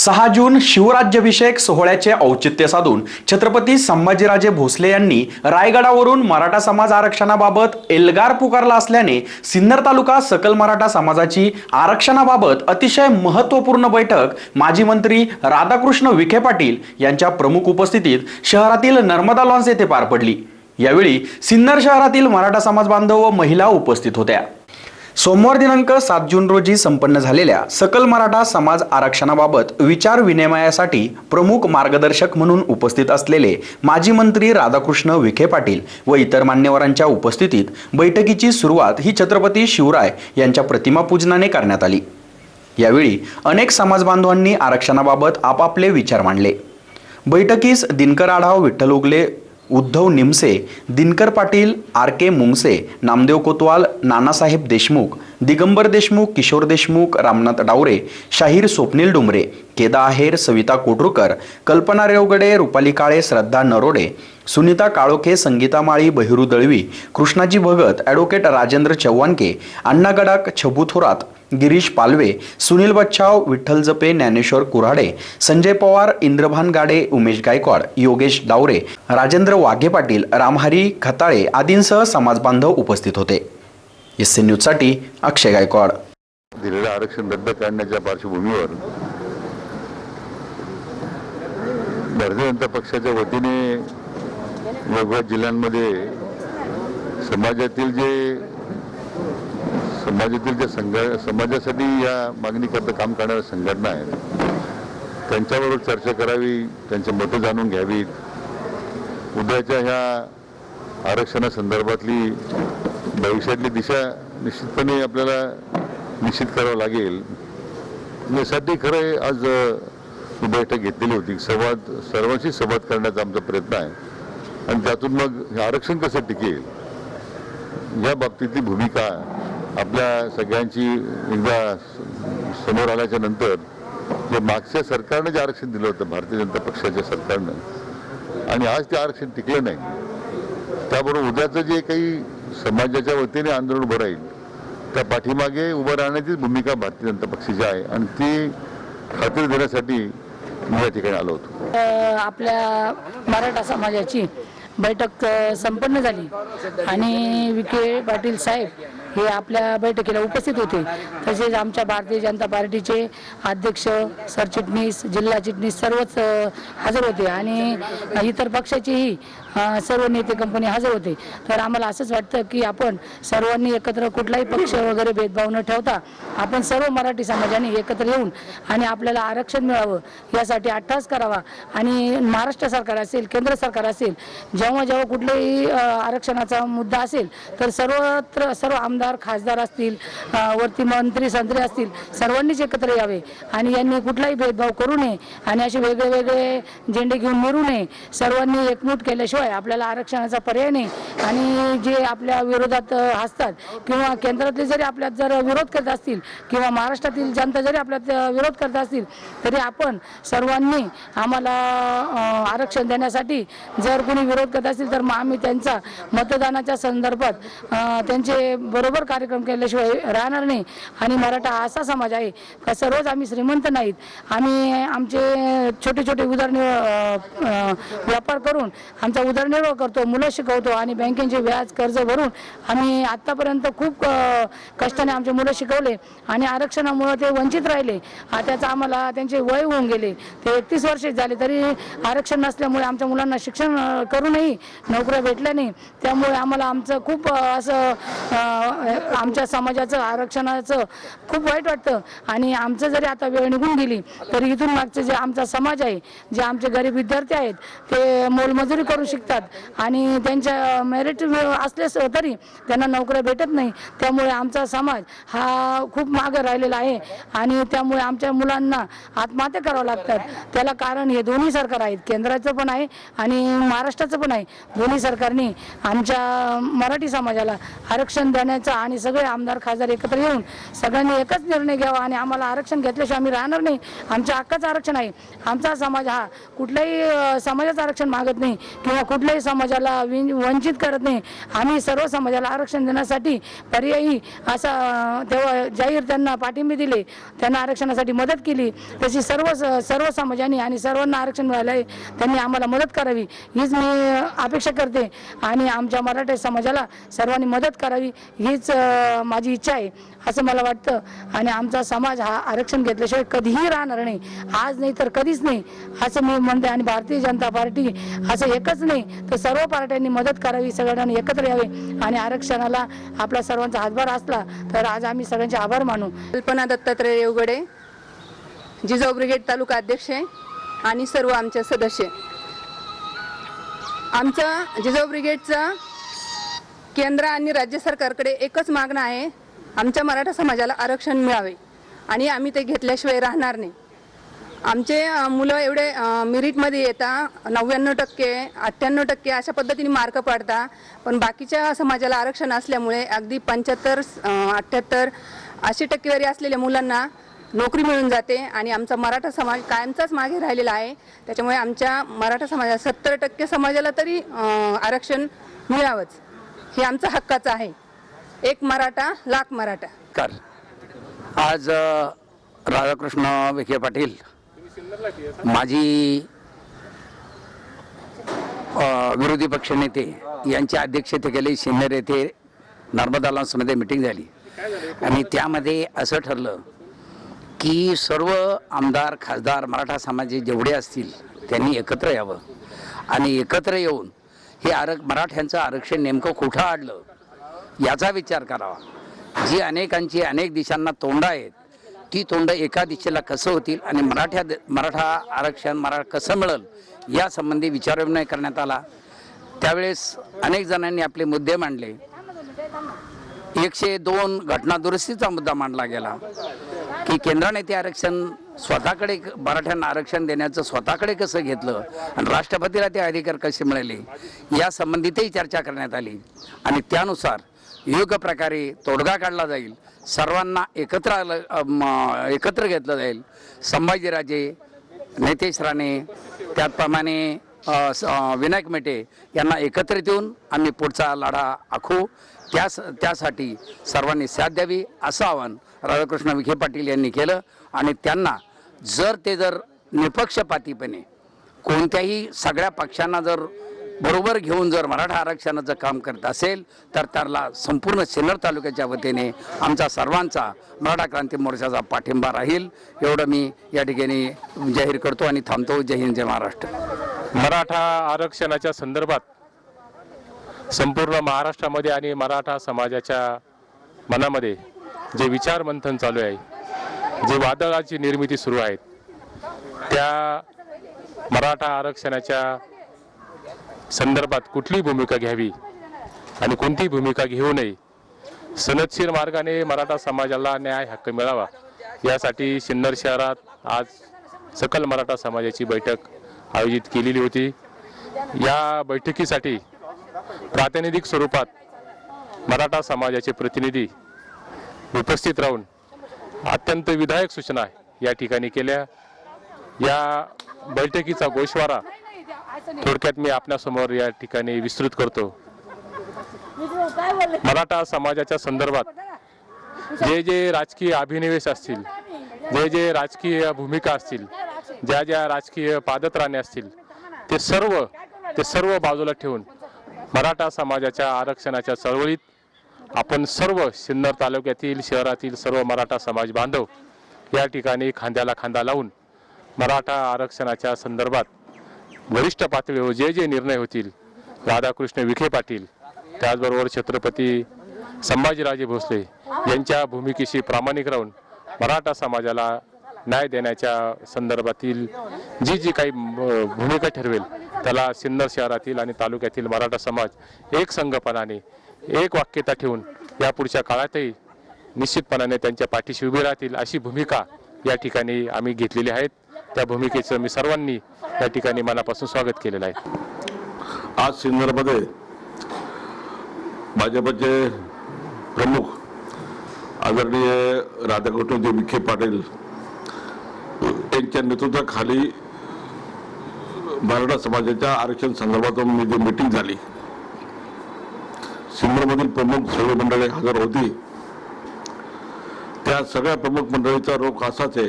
सहा जून शिवराज्याभिषेक सोहळ्याचे औचित्य साधून छत्रपती संभाजीराजे भोसले यांनी रायगडावरून मराठा समाज आरक्षणाबाबत एल्गार पुकारला असल्याने सिन्नर तालुका सकल मराठा समाजाची आरक्षणाबाबत अतिशय महत्त्वपूर्ण बैठक माजी मंत्री राधाकृष्ण विखे पाटील यांच्या प्रमुख उपस्थितीत शहरातील नर्मदा लॉन्स येथे पार पडली. यावेळी सिन्नर शहरातील मराठा समाज बांधव व महिला उपस्थित होत्या. सोमवार दिनांक सात जून रोजी संपन्न झालेल्या सकल मराठा समाज आरक्षणाबाबत विचार विनिमयासाठी प्रमुख मार्गदर्शक म्हणून उपस्थित असलेले माजी मंत्री राधाकृष्ण विखे पाटील व इतर मान्यवरांच्या उपस्थितीत बैठकीची सुरुवात ही छत्रपती शिवराय यांच्या प्रतिमा पूजनाने करण्यात आली. यावेळी अनेक समाज बांधवांनी आरक्षणाबाबत आपापले विचार मांडले. बैठकीस Dinkar Adhav Vitthal Ugale Uddhav Nimse Dinkar Patil R K Mungse Namdev Kotwal Nanasaheb Deshmukh Digambar Deshmukh Kishor Deshmukh Ramnath Daware Shahir Swapnil Dumre Keda Aher Savita Kotrukar Kalpana Revgade Rupali Kale Shraddha Narode Sunita Kalokhe Sangeeta Mali Bahiru Dalvi Krishnaji Bhagat advocate Rajendra Chavanke Anna Gadak Chhabu Thorat Girish Palve Sunil Bachhav Vitthal Jape Dnyaneshwar Kurhade Sanjay Pawar Indrabhan गाडे उमेश गायकवाड योगेश डावरे राजेंद्र वाघे पाटील रामहरी खताळे आदींसह समाजबांधव उपस्थित होते. S C न्यूजसाठी अक्षय गायकवाड. दिलेलं आरक्षण रद्द करण्याच्या पार्श्वभूमीवर भारतीय जनता पक्षाच्या वतीने वेगवेगळ्या जिल्ह्यांमध्ये समाजातील जे समाजातील जे संघ समाजासाठी या मागणी करता काम करणाऱ्या संघटना आहेत त्यांच्याबरोबर चर्चा करावी त्यांची मतं जाणून घ्यावीत. उद्याच्या ह्या आरक्षणासंदर्भातली भविष्यातली दिशा निश्चितपणे आपल्याला निश्चित करावं लागेल. म्हणजे यासाठी खरं आहे आज बैठक घेतलेली होती. संवाद सर्वांशी संवाद करण्याचा आमचा प्रयत्न आहे. आणि त्यातून मग हे आरक्षण कसं टिकेल? या बाबतीतली भूमिका आपल्या सगळ्यांची एकदा समोर आल्याच्यानंतर जे मागच्या सरकारनं जे आरक्षण दिलं होतं भारतीय जनता पक्षाच्या सरकारनं आणि आज ते आरक्षण टिकलं नाही त्याबरोबर उद्याचं जे काही समाजाच्या वतीने आंदोलन उभं राहील. त्या पाठीमागे उभं राहण्याचीच भूमिका भारतीय जनता पक्षाची आहे आणि ती खात्री देण्यासाठी मी या ठिकाणी आलो होतो. आपल्या मराठा समाजाची बैठक संपन्न झाली. आणि विखे पाटील साहेब हे आपल्या बैठकीला उपस्थित होते. तसेच आमच्या भारतीय जनता पार्टीचे अध्यक्ष सरचिटणीस जिल्हा चिटणीस सर्वच हजर होते. आणि इतर पक्षाचेही सर्व नेते कंपनी हजर होते. तर आम्हाला असंच वाटतं की आपण सर्वांनी एकत्र कुठलाही पक्ष वगैरे भेदभाव न ठेवता आपण सर्व मराठी समाजाने एकत्र येऊन आणि आपल्याला आरक्षण मिळावं यासाठी अट्टास करावा. आणि महाराष्ट्र सरकार असेल केंद्र सरकार असेल जेव्हा जेव्हा कुठलाही आरक्षणाचा मुद्दा असेल तर सर्वत्र सर्व आमदार खासदार असतील वरती मंत्री संत्री असतील सर्वांनीच एकत्र यावे. आणि यांनी कुठलाही भेदभाव करू नये आणि असे वेगळे वेगळे झेंडे घेऊन मरू नये. सर्वांनी एकमूट केल्याशिवाय आपल्याला आरक्षणाचा पर्याय नाही. आणि जे आपल्या विरोधात असतात किंवा केंद्रातले जरी आपल्यात जर विरोध करत असतील किंवा महाराष्ट्रातील जनता जरी आपल्यात विरोध करत असतील तरी आपण सर्वांनी आम्हाला आरक्षण देण्यासाठी जर कोणी विरोध करत असतील तर मग आम्ही त्यांचा मतदानाच्या संदर्भात त्यांचे बरोबर कार्यक्रम केल्याशिवाय राहणार नाही. आणि मराठा असा समाज आहे का सर्वच आम्ही श्रीमंत नाहीत. आम्ही आमचे छोटे छोटे उदरनिर्वाह व्यापार करून आमचा उदरनिर्वाह करतो मुलं शिकवतो आणि बँकेचे व्याज कर्ज भरून आम्ही आत्तापर्यंत खूप कष्टाने आमचे मुलं शिकवले आणि आरक्षणामुळे ते वंचित राहिले. त्याचं त्याचा आम्हाला त्यांचे वय होऊन गेले. ते एकतीस वर्षे झाले तरी आरक्षण नसल्यामुळे आमच्या मुलांना शिक्षण करूनही नोकऱ्या भेटल्या नाही. त्यामुळे आम्हाला आमचं खूप असं आमच्या समाजाचं आरक्षणाचं खूप वाईट वाटतं. आणि आमचं जरी आता वेळ निघून गेली तरी इथून मागचं जे आमचा समाज आहे जे आमचे गरीब विद्यार्थी आहेत ते मोलमजुरी करू शिकतात. आणि त्यांच्या मेरिट असल्यास तरी त्यांना नोकऱ्या भेटत नाही. त्यामुळे आमचा समाज हा खूप मागे राहिलेला आहे. आणि त्यामुळे आमच्या मुलांना आत्महत्या करावं लागतात. त्याला कारण हे दोन्ही सरकार आहेत. केंद्राचं पण आहे आणि महाराष्ट्राचं पण आहे. दोन्ही सरकारने आमच्या मराठी समाजाला आरक्षण देण्याचा आणि सगळे आमदार खासदार एकत्र येऊन सगळ्यांनी एकच निर्णय घ्यावा आणि आम्हाला आरक्षण घेतल्याशिवाय आम्ही राहणार नाही. आमच्या हक्काचं आरक्षण आहे. आमचा समाज हा कुठल्याही समाजाचं आरक्षण मागत नाही किंवा कुठल्याही समाजाला विं- वंचित करत नाही. आम्ही सर्व समाजाला आरक्षण देण्यासाठी पर्यायी असा तेव्हा जाहीर त्यांना पाठिंबे दिले. त्यांना आरक्षणासाठी मदत केली. तशी सर्व सर्व समाजाने आणि सर्वांना आरक्षण मिळालं आहे त्यांनी आम्हाला मदत करावी. हीच मी अपेक्षा करते. आणि आमच्या मराठी समाजाला सर्वांनी मदत करावी. हीच माझी इच्छा आहे. असं मला वाटतं. आणि आमचा समाज हा आरक्षण घेतल्याशिवाय कधीही राहणार नाही. आज नाही तर कधीच नाही. असं मी म्हणते. आणि भारतीय जनता पार्टी असं एकच नाही. तर सर्व पार्ट्यांनी मदत करावी सगळ्यांनी एकत्र यावे आणि आरक्षणाला आपला सर्वांचा हातभार असला तर आज आम्ही सगळ्यांचे आभार मानू. कल्पना दत्तात्रय येवगडे जिजाऊ ब्रिगेड तालुका अध्यक्ष आहे आणि सर्व आमचे सदस्य आमचा जिजाऊ ब्रिगेडचा केंद्र आणि राज्य सरकारकडे एकच मागणं आहे आमच्या मराठा समाजाला आरक्षण मिळावे आणि आम्ही ते घेतल्याशिवाय राहणार नाही. आमचे मुलं एवढे मेरिटमध्ये येतात नव्याण्णव टक्के अठ्ठ्याण्णव टक्के अशा पद्धतीने मार्क पाडता. पण बाकीच्या समाजाला आरक्षण असल्यामुळे अगदी पंच्याहत्तर अठ्ठ्याहत्तर अशी टक्केवारी असलेल्या मुलांना नोकरी मिळून जाते आणि आमचा मराठा समाज कायमचाच मागे राहिलेला आहे. त्याच्यामुळे आमच्या मराठा समाजात सत्तर टक्के समाजाला तरी आरक्षण मिळावंच. हे आमचा हक्काचं आहे. एक मराठा लाख मराठा. कर. आज राधाकृष्ण विखे पाटील माजी विरोधी पक्षनेते यांच्या अध्यक्षतेखाली सिन्नर येथे नर्मदा लॉन्समध्ये मिटिंग झाली. आणि त्यामध्ये असं ठरलं की सर्व आमदार खासदार मराठा समाजे जेवढे असतील त्यांनी एकत्र यावं. आणि एकत्र येऊन हे आरक मराठ्यांचं आरक्षण नेमकं कुठं आडलं याचा विचार करावा. जी अनेकांची अनेक दिशांना तोंड आहेत ती तोंड एका दिशेला कसं होतील आणि मराठ्या मराठा आरक्षण मरा कसं मिळेल यासंबंधी विचारविनिमय करण्यात आला. त्यावेळेस अनेक जणांनी आपले मुद्दे मांडले. एकशे दोन घटना दुरुस्तीचा मुद्दा मांडला गेला की केंद्राने ते आरक्षण स्वतःकडे मराठ्यांना आरक्षण देण्याचं स्वतःकडे कसं घेतलं आणि राष्ट्रपतीला ते अधिकार कसे मिळाले यासंबंधीतही चर्चा करण्यात आली. आणि त्यानुसार योग्य प्रकारे तोडगा काढला जाईल सर्वांना एकत्र आलं एकत्र घेतलं जाईल. संभाजीराजे नितेश राणे त्याचप्रमाणे स- विनायक मेटे यांना एकत्रित येऊन आम्ही पुढचा लढा आखू. त्यास त्यासाठी सर्वांनी साथ द्यावी असं आवाहन राधाकृष्ण विखे पाटील यांनी केलं. आणि त्यांना जर ते जर निपक्षपातीपणे कोणत्याही सगळ्या पक्षांना जर बरोबर घेऊन जर मराठा आरक्षणाचं काम करत असेल तर त्याला संपूर्ण सिन्नर तालुक्याच्या वतीने आमचा सर्वांचा मराठा क्रांती मोर्चाचा पाठिंबा राहील. एवढं मी या ठिकाणी जाहीर करतो आणि थांबतो. जय हिंद जय महाराष्ट्र. मराठा आरक्षणाच्या संदर्भात संपूर्ण महाराष्ट्रामध्ये आणि मराठा समाजाच्या मनामध्ये जे विचार मंथन चालू आहे जे वादळाची निर्मिती सुरू आहे त्या मराठा आरक्षणाच्या संदर्भात कुठली भूमिका घ्यावी आणि कोणतीही भूमिका घेऊ नये. सनदशीर मार्गाने मराठा समाजाला न्याय हक्क मिळावा. यासाठी सिन्नर शहरात आज सकल मराठा समाजाची बैठक आयोजित केलेली होती. या बैठकीसाठी प्रातिनिधिक स्वरूपात मराठा समाजाचे प्रतिनिधी उपस्थित राहून अत्यंत विधायक सूचना या ठिकाणी केल्या. या बैठकीचा गोषवारा थोडक्यात मी आपल्यासमोर या ठिकाणी विस्तृत करतो. मराठा समाजाच्या संदर्भात जे जे राजकीय अभिनिवेश असतील जे जे राजकीय भूमिका असतील ज्या ज्या राजकीय पादत्राणे असतील ते सर्व ते सर्व बाजूला ठेवून मराठा समाजाच्या आरक्षणाच्या चळवळीत आपण सर्व सिन्नर तालुक्यातील शहरातील सर्व मराठा समाज बांधव या ठिकाणी खांद्याला खांदा लावून मराठा आरक्षणाच्या संदर्भात वरिष्ठ पातळीवर हो, जे जे निर्णय होतील राधाकृष्ण विखे पाटील त्याचबरोबर छत्रपती संभाजीराजे भोसले यांच्या भूमिकेशी प्रामाणिक राहून मराठा समाजाला न्याय देण्याच्या संदर्भातील जी जी काही भूमिका ठरवेल त्याला सिन्नर शहरातील आणि तालुक्यातील मराठा समाज एक संघपणाने एक वाक्यता ठेवून या पुढच्या काळातही निश्चितपणाने त्यांच्या पाठीशी उभी राहतील अशी भूमिका या ठिकाणी आम्ही घेतलेली आहेत. त्या भूमिकेचं मी सर्वांनी या ठिकाणी मनापासून स्वागत केलेलं आहे. आज सिन्नरमध्ये भाजपचे प्रमुख आदरणीय राधाकृष्णजी विखे पाटील यांच्या नेतृत्वाखाली मराठा समाजाच्या आरक्षण संदर्भात मी जी मिटिंग झाली सिन्नरमधील प्रमुख सर्व मंडळी हजर होती. त्या सगळ्या प्रमुख मंडळीचा रोख असाच आहे.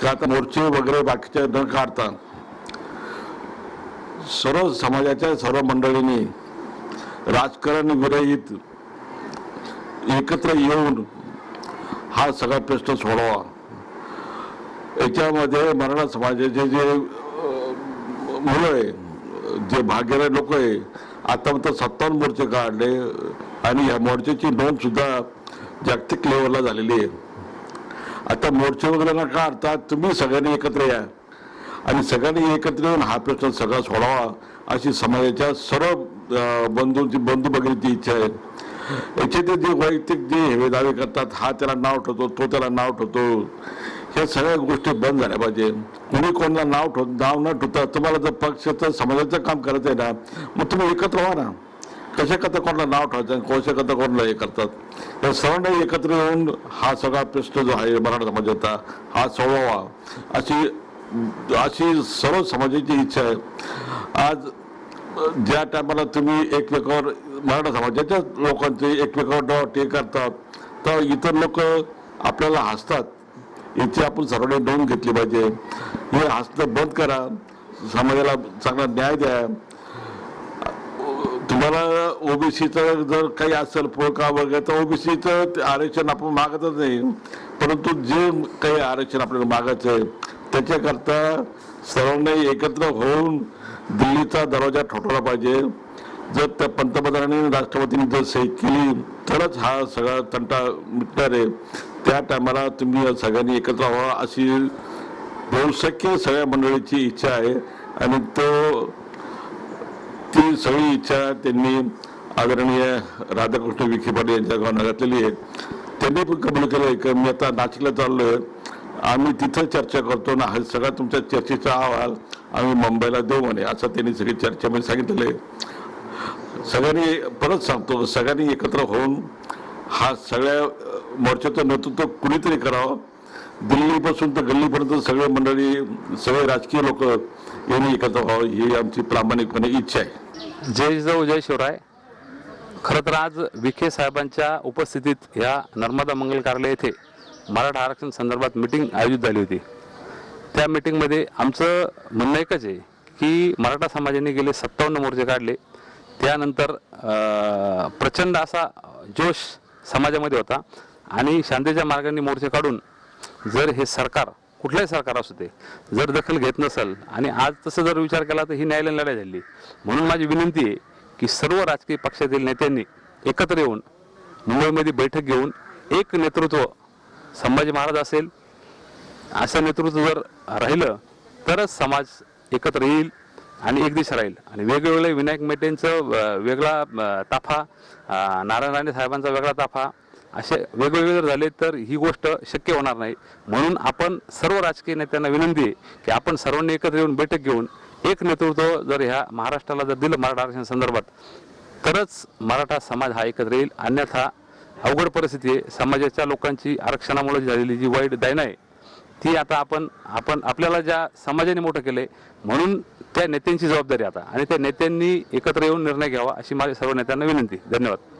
की आता मोर्चे वगैरे बाकीचे न काढता सर्व समाजाच्या सर्व मंडळींनी राजकारण विरहित एकत्र येऊन हा सगळा प्रश्न सोडवा. याच्यामध्ये मराठा समाजाचे जे मुलं आहे जे भाग्यरे लोक आहे आतापर्यंत सत्तावन्न मोर्चे काढले आणि या मोर्चाची नोंद सुद्धा जागतिक लेवलला झालेली आहे. आता मोर्चे वगैरे न काढतात तुम्ही सगळ्यांनी एकत्र या. आणि सगळ्यांनी एकत्र येऊन हा प्रश्न सगळा सोडावा अशी समाजाच्या सर्व बंधूंची बंधू भगिनीची इच्छा आहे. याचे ते जे वैयक्तिक जे हेवे दावे करतात हा त्याला नाव ठेवतो तो त्याला नाव ठेवतो. ह्या सगळ्या गोष्टी बंद झाल्या पाहिजे. कुणी कोणाला नाव ठेव नाव न ठेवता तुम्हाला जर पक्षाचं समाजाचं काम करायचं आहे ना मग तुम्ही एकत्र व्हा ना. कशा करता कोणाला नाव ठेवायचं आणि कशा कोणाला हे करतात? या सर्वांना एकत्र येऊन हा सगळा प्रश्न जो आहे मराठा समाजाचा हा सोडवावा. अशी अशी सर्व समाजाची इच्छा आहे. आज ज्या टायमाला तुम्ही एकमेकावर मराठा समाजाच्या लोकांचे एकमेकावर टे करतात तर इतर लोक आपल्याला हसतात. याची आपण सर्वांनी नोंद घेतली पाहिजे. हे हसणं बंद करा. समाजाला चांगला न्याय द्या. तुम्हाला ओबीसीचं जर काही असेल पोळका वगैरे तर ओबीसीचं आरक्षण आपण मागतच नाही. परंतु जे काही आरक्षण आपल्याला मागायचं आहे त्याच्याकरता सर्वांनी एकत्र होऊन दिल्लीचा दरवाजा ठोठवला पाहिजे. जर त्या पंतप्रधानांनी राष्ट्रपतींनी जर सही केली तरच हा सगळा तंटा मिटणार आहे. त्या टायमाला तुम्ही सगळ्यांनी एकत्र व्हावा अशी बहुशक्य सगळ्या मंडळीची इच्छा आहे. आणि तो ती सगळी इच्छा त्यांनी आदरणीय राधाकृष्ण विखे पाटील यांच्या गावानं घातलेली आहे. त्यांनी पण कबूल केलं की मी आता नाशिकला चाललोय. आम्ही तिथं चर्चा करतो ना हा सगळा तुमच्या चर्चेचा अहवाल आम्ही मुंबईला देऊ म्हणे असं त्यांनी सगळी चर्चेमध्ये म्हणजे सांगितलेलं आहे. सगळ्यांनी परत सांगतो सगळ्यांनी एकत्र होऊन हा सगळ्या मोर्चाचं नेतृत्व कुणीतरी करावं. दिल्लीपासून तर गल्लीपर्यंत सगळे मंडळी सगळे राजकीय लोक येणे एकत्र व्हावं ही आमची प्रामाणिकपणे इच्छा आहे. जय जिजाऊ जय शिवराय. खरं तर आज विखे साहेबांच्या उपस्थितीत ह्या नर्मदा मंगल कार्यालय येथे मराठा आरक्षण संदर्भात मिटिंग आयोजित झाली होती. त्या मिटिंगमध्ये आमचं म्हणणं एकच आहे की मराठा समाजाने गेले सत्तावन्न मोर्चे काढले. त्यानंतर प्रचंड असा जोश समाजामध्ये होता. आणि शांतीच्या मार्गाने मोर्चे काढून जर हे सरकार कुठलंही सरकार असू दे जर दखल घेत नसेल आणि आज तसं जर विचार केला तर ही न्यायालयीन लढाई झाली. म्हणून माझी विनंती आहे की सर्व राजकीय पक्षातील नेत्यांनी एकत्र येऊन मुंबईमध्ये बैठक घेऊन एक नेतृत्व संभाजी महाराज असेल असं नेतृत्व जर राहिलं तरच समाज एकत्र येईल आणि एक दिशा राहील. आणि वेगवेगळे विनायक मेटेंचं वेगळा ताफा नारायण राणे साहेबांचा वेगळा ताफा असे वेगवेगळे जर झाले तर ही गोष्ट शक्य होणार नाही. म्हणून आपण सर्व राजकीय नेत्यांना विनंती आहे की आपण सर्वांनी एकत्र येऊन बैठक घेऊन एक नेतृत्व जर ह्या महाराष्ट्राला जर दिलं मराठा आरक्षण संदर्भात तरच मराठा समाज हा एकत्र येईल. अन्यथा अवघड परिस्थिती आहे. समाजाच्या लोकांची आरक्षणामुळे झालेली जी वाईट दैना आहे ती आता आपण आपण आपल्याला ज्या समाजाने मोठं केलंय म्हणून त्या नेत्यांची जबाबदारी आता. आणि त्या नेत्यांनी एकत्र येऊन निर्णय घ्यावा अशी माझ्या सर्व नेत्यांना विनंती. धन्यवाद.